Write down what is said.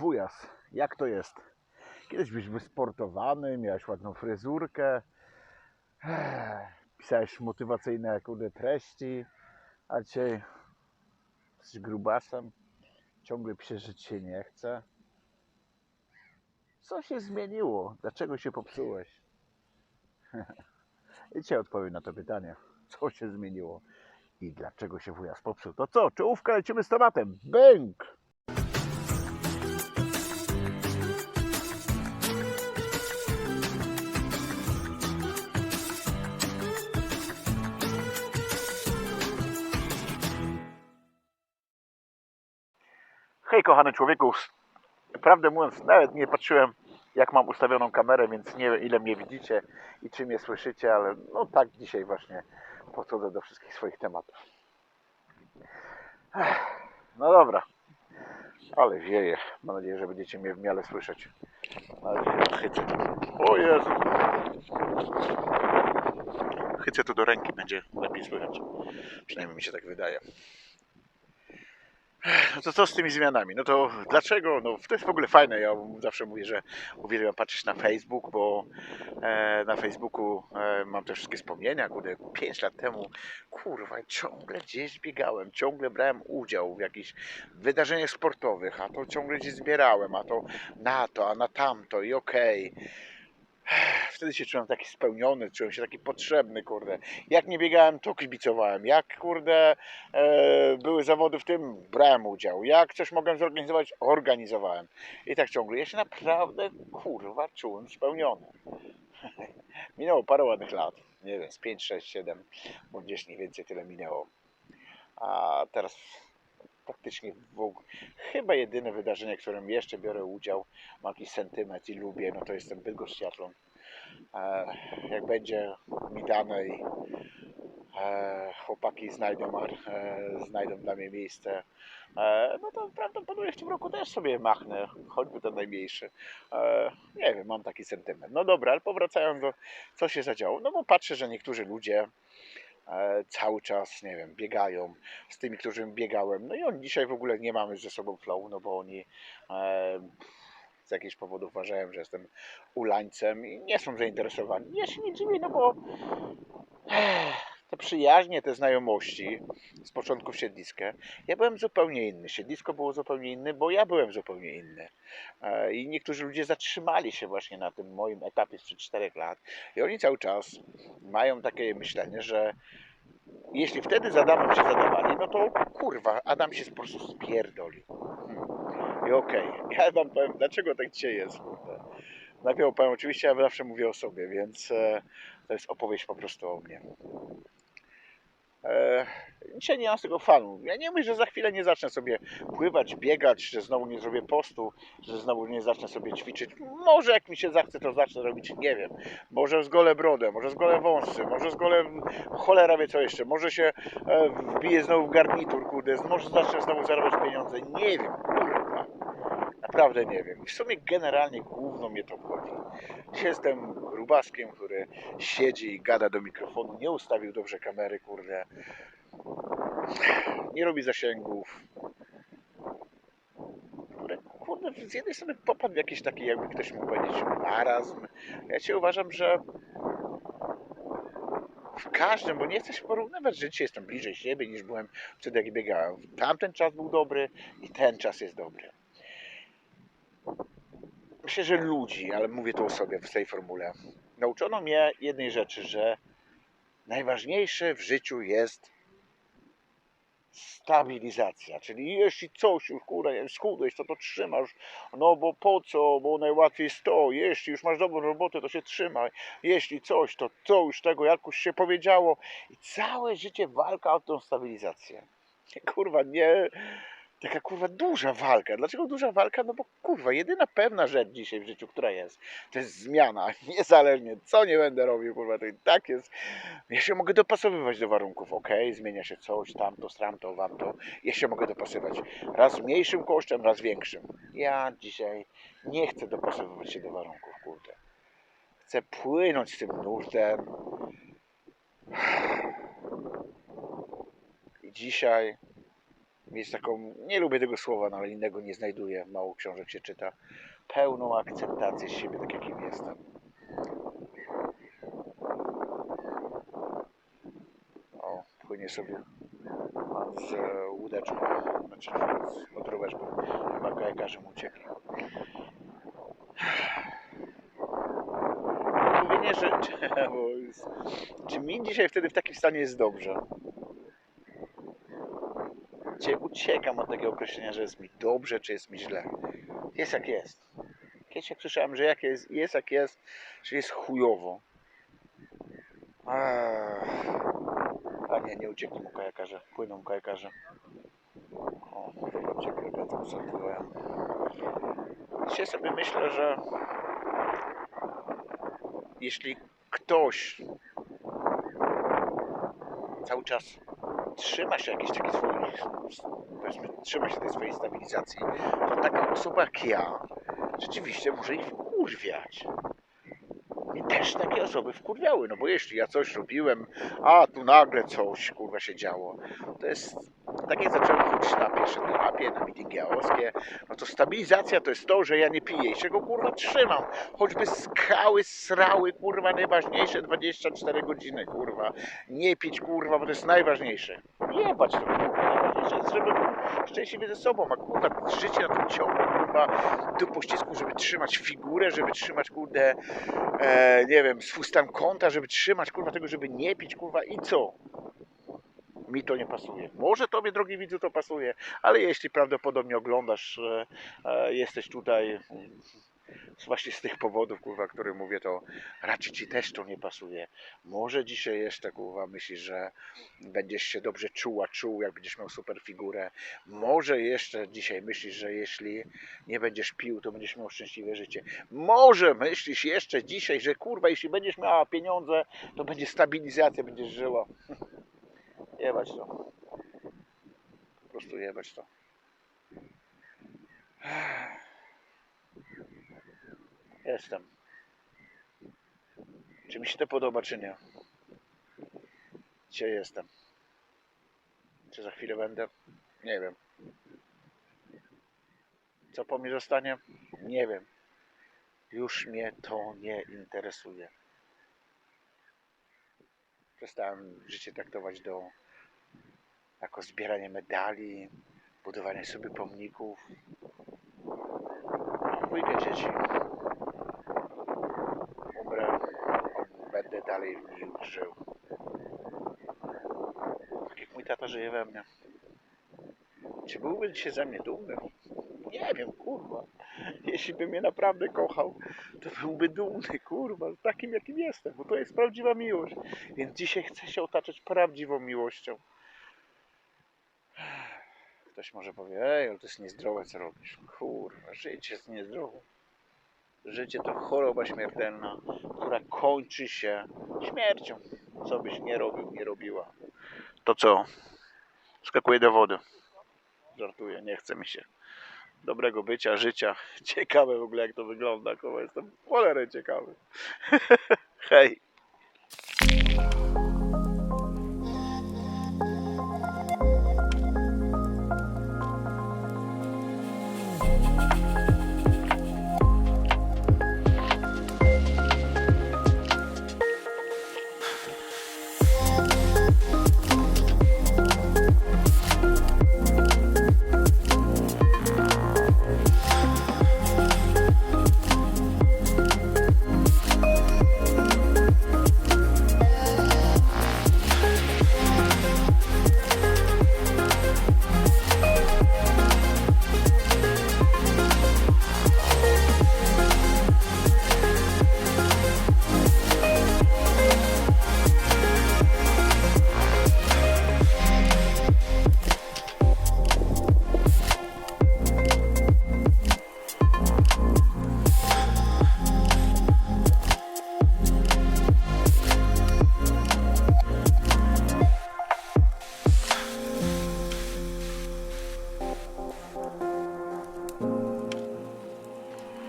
wujas, jak to jest? Kiedyś byś wysportowany, miałeś ładną fryzurkę, pisałeś motywacyjne kurde treści, a dzisiaj jesteś grubasem, ciągle ci się nie chce. Co się zmieniło? Dlaczego się popsułeś? I dzisiaj odpowiem na to pytanie. Co się zmieniło? I dlaczego się wujas popsuł? To co? Czołówka lecimy z tematem. Bęk! Hej kochany człowieku, prawdę mówiąc nawet nie patrzyłem jak mam ustawioną kamerę, więc nie wiem ile mnie widzicie i czy mnie słyszycie, ale no tak dzisiaj właśnie podchodzę do wszystkich swoich tematów. No dobra, ale wieje. Mam nadzieję, że będziecie mnie w miarę słyszeć. Ale się odchycę. O Jezu! Chycę tu do ręki, będzie lepiej słychać. Przynajmniej mi się tak wydaje. No to co z tymi zmianami? No to dlaczego? No to jest w ogóle fajne. Ja zawsze mówię, że uwielbiam patrzeć na Facebook, bo e, na Facebooku e, mam te wszystkie wspomnienia. Kurde, 5 lat temu, kurwa, ciągle gdzieś biegałem, ciągle brałem udział w jakichś wydarzeniach sportowych, a to ciągle gdzieś zbierałem, a to na to, a na tamto i okej. Wtedy się czułem taki spełniony, czułem się taki potrzebny, kurde. Jak nie biegałem, to kibicowałem. Jak, kurde, e, były zawody w tym, brałem udział. Jak coś mogłem zorganizować, organizowałem. I tak ciągle. Ja się naprawdę, kurwa, czułem spełniony. Minęło parę ładnych lat. Nie wiem, z 5, 6, 7, bo gdzieś mniej więcej tyle minęło. A teraz praktycznie w ogóle, chyba jedyne wydarzenie, w którym jeszcze biorę udział, mam jakiś sentyment i lubię, no to jest ten Bydgoszcz Triathlon. E, jak będzie mi dane i e, chłopaki znajdą, e, znajdą dla mnie miejsce, e, no to prawdopodobnie w tym roku też sobie machnę, choćby ten najmniejszy. E, nie wiem, mam taki sentyment. No dobra, ale powracając do co się zadziało, no bo patrzę, że niektórzy ludzie cały czas, nie wiem, biegają z tymi, którzy biegałem. No i oni dzisiaj w ogóle nie mamy ze sobą flow, no bo oni e, z jakichś powodów uważają, że jestem ulańcem i nie są zainteresowani. Ja się nie dziwię, no bo te przyjaźnie, te znajomości z początku siedliska, ja byłem zupełnie inny. Siedlisko było zupełnie inne, bo ja byłem zupełnie inny. E, I niektórzy ludzie zatrzymali się właśnie na tym moim etapie sprzed 4 lat i oni cały czas mają takie myślenie, że jeśli wtedy z Adamem się zadawali, no to kurwa, Adam się po prostu spierdoli. Hmm. I okej, ja wam powiem, dlaczego tak dzisiaj jest. Najpierw powiem, oczywiście ja zawsze mówię o sobie, więc e, to jest opowieść po prostu o mnie. E, dzisiaj nie mam z tego fanu. Ja nie mówię, że za chwilę nie zacznę sobie pływać, biegać, że znowu nie zrobię postu, że znowu nie zacznę sobie ćwiczyć. Może jak mi się zachce, to zacznę robić, nie wiem. Może zgolę brodę, może zgolę wąsy, może zgolę cholera wie co jeszcze. Może się e, wbiję znowu w garnitur, kurde, może zacznę znowu zarabiać pieniądze. Nie wiem, kurwa. Naprawdę nie wiem. W sumie generalnie główno mnie to obchodzi. Jestem grubaskiem, który siedzi i gada do mikrofonu, nie ustawił dobrze kamery, kurde. Nie robi zasięgów. Kurde, kurde, z jednej strony popadł w jakiś taki, jakby ktoś mógł powiedzieć, marazm. Ja się uważam, że w każdym, bo nie chcę się porównywać, że dzisiaj jestem bliżej siebie niż byłem wtedy, jak biegałem. Tamten czas był dobry i ten czas jest dobry. Myślę, że ludzi, ale mówię to o sobie w tej formule, nauczono mnie jednej rzeczy, że najważniejsze w życiu jest stabilizacja, czyli jeśli coś już, kurde, schudłeś, to to trzymasz, no bo po co, bo najłatwiej jest to, jeśli już masz dobrą robotę, to się trzymaj, jeśli coś, to to już tego jakoś się powiedziało. I całe życie walka o tą stabilizację. Kurwa, nie, taka kurwa duża walka. Dlaczego duża walka? No bo kurwa, jedyna pewna rzecz dzisiaj w życiu, która jest, to jest zmiana. Niezależnie co nie będę robił, kurwa, to i tak jest. Ja się mogę dopasowywać do warunków. Ok, zmienia się coś, tamto, stramto, wamto. Ja się mogę dopasować. Raz mniejszym kosztem, raz większym. Ja dzisiaj nie chcę dopasowywać się do warunków, kurde. Chcę płynąć z tym nurtem. I dzisiaj mieć taką, nie lubię tego słowa, no ale innego nie znajduję, mało książek się czyta, pełną akceptację z siebie, tak jakim jestem. O, płynie sobie z e, łódeczką, znaczy z motoróweczką, chyba kajakarzem uciekli. Mówienie, że bo jest, czy mi dzisiaj wtedy w takim stanie jest dobrze? Dzisiaj uciekam od takiego określenia, że jest mi dobrze, czy jest mi źle. Jest jak jest. Kiedyś jak słyszałem, że jak jest, jest jak jest, że jest chujowo. Ech. A nie, nie uciekną mu kajakarze, płyną kajakarze. O, zobaczcie, krewetki sortują. Dzisiaj sobie myślę, że jeśli ktoś cały czas trzyma się jakiejś takiej swojej, trzyma się tej swojej stabilizacji, to taka osoba jak ja rzeczywiście może ich wkurwiać. Mnie też takie osoby wkurwiały, no bo jeśli ja coś robiłem, a tu nagle coś kurwa się działo, to jest tak jak zacząłem chodzić na pierwsze terapie, na meetingi aoskie, no to stabilizacja to jest to, że ja nie piję i się go kurwa trzymam. Choćby skały, srały, kurwa, najważniejsze 24 godziny, kurwa. Nie pić, kurwa, bo to jest najważniejsze. Jebać to, kurwa, najważniejsze jest, żeby był szczęśliwy ze sobą, a kurwa, życie na tym ciągu, kurwa, do pościsku, żeby trzymać figurę, żeby trzymać, kurde, e, nie wiem, swój stan konta, żeby trzymać, kurwa, tego, żeby nie pić, kurwa, i co? Mi to nie pasuje. Może tobie, drogi widzu, to pasuje, ale jeśli prawdopodobnie oglądasz, e, e, jesteś tutaj mm, właśnie z tych powodów, kurwa, które mówię, to raczej ci też to nie pasuje. Może dzisiaj jeszcze, kurwa, myślisz, że będziesz się dobrze czuła, czuł, jak będziesz miał super figurę. Może jeszcze dzisiaj myślisz, że jeśli nie będziesz pił, to będziesz miał szczęśliwe życie. Może myślisz jeszcze dzisiaj, że kurwa, jeśli będziesz miała pieniądze, to będzie stabilizacja, będziesz żyła. Jebać to. Po prostu jebać to. Jestem. Czy mi się to podoba, czy nie? Dzisiaj jestem. Czy za chwilę będę? Nie wiem. Co po mnie zostanie? Nie wiem. Już mnie to nie interesuje. Przestałem życie traktować do jako zbieranie medali, budowanie sobie pomników. Dwójkę dzieci. Umrę, będę dalej w żył. Tak jak mój tata żyje we mnie. Czy byłby dzisiaj ze mnie dumny? Nie wiem, kurwa. Jeśli by mnie naprawdę kochał, to byłby dumny, kurwa, z takim jakim jestem, bo to jest prawdziwa miłość. Więc dzisiaj chcę się otaczać prawdziwą miłością. Ktoś może powie, ej, ale to jest niezdrowe, co robisz. Kurwa, życie jest niezdrowe. Życie to choroba śmiertelna, która kończy się śmiercią. Co byś nie robił, nie robiła. To co? Skakuję do wody. Żartuję, nie chce mi się dobrego bycia, życia. Ciekawe w ogóle jak to wygląda, kurwa, jestem cholerę ciekawy. Hej!